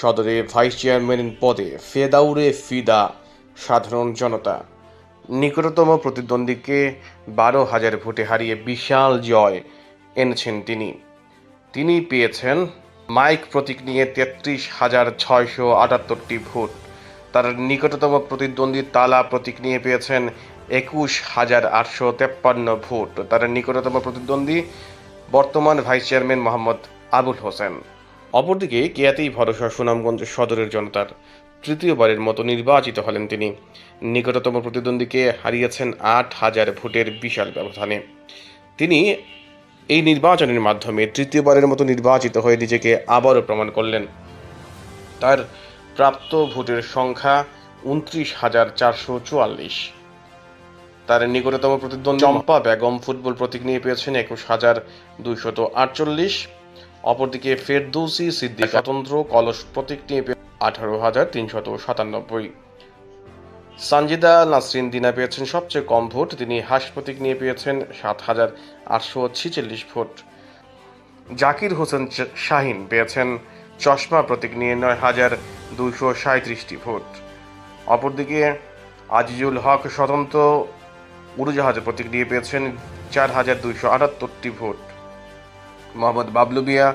সদরে vice chairman পদে ফেদাউরে ফিদা সাধারণ জনতা। নিকটতম প্রতিদ্বন্দ্বীকে বারো হাজার ভোটে হারিয়ে বিশাল জয় এনেছেন তিনি। তিনি পেয়েছেন মাইক প্রতীক নিয়ে তেত্রিশ হাজার ছয়শো আটাত্তরটি ভোট। তার নিকটতম প্রতিদ্বন্দ্বী তালা প্রতীক নিয়ে পেয়েছেন একুশ হাজার আটশো তেপ্পান্ন ভোট। তার নিকটতম প্রতিদ্বন্দ্বী বর্তমান ভাইস চেয়ারম্যান মোহাম্মদ আবুল হোসেন। অপরদিকে কেয়াতেই ভরসা সুনামগঞ্জ সদরের জনতার। তৃতীয়বারের মতো নির্বাচিত হলেন তিনি। নিকটতম প্রতিদ্বন্দ্বীকে হারিয়েছেন আট হাজার ভোটের বিশাল ব্যবধানে। তিনি এই নির্বাচনের মাধ্যমে তৃতীয়বারের মতো নির্বাচিত হয়ে নিজেকে আবারও প্রমাণ করলেন। তার প্রাপ্ত ভোটের সংখ্যা উনত্রিশ হাজার চারশো চুয়াল্লিশ। তার নিকটতম প্রতিদ্বন্দ্বী চম্পা বেগম ফুটবল প্রতীক নিয়ে পেয়েছেন একুশ হাজার দুইশত আটচল্লিশ। অপরদিকে ফেরদৌসি, সিদ্দিক স্বতন্ত্র, কলস প্রতীক নিয়ে পেয়ে আঠারো হাজার তিনশত সাতানব্বই। সানজিদা নাসরিন দিনা পেয়েছেন সবচেয়ে কম ভোট, তিনি হাস প্রতীক নিয়ে পেয়েছেন সাত হাজার আটশো ছিচল্লিশ ভোট। জাকির হোসেন শাহিন পেয়েছেন চশমা প্রতীক নিয়ে নয় হাজার দুইশো সাঁত্রিশটি ভোট। অপরদিকে আজিজুল হক স্বতন্ত্র উড়োজাহাজ প্রতীক নিয়ে পেয়েছেন চার হাজার দুইশো আটাত্তরটি ভোট। মোহাম্মদ বাবলু মিয়া,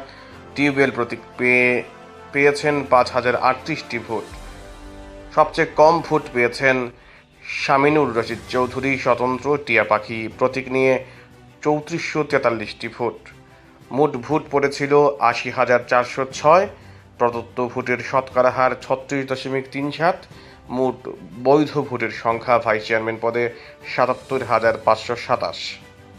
টিউবওয়েল প্রতীক পেয়ে, পেয়েছেন পাঁচ হাজার আটত্রিশটি ভোট। সবচেয়ে কম ভোট পেয়েছেন শামিনুর রশিদ চৌধুরী, স্বতন্ত্র টিয়া পাখি প্রতীক নিয়ে চৌত্রিশশো তেতাল্লিশটি ভোট। মোট ভোট পড়েছিল আশি হাজার চারশো ছয়, প্রদত্ত ভোটের শতকরা হার ছত্রিশ দশমিক তিন সাত, মোট বৈধ ভোটের সংখ্যা ভাইস চেয়ারম্যান পদে সাতাত্তর হাজার পাঁচশো সাতাশ।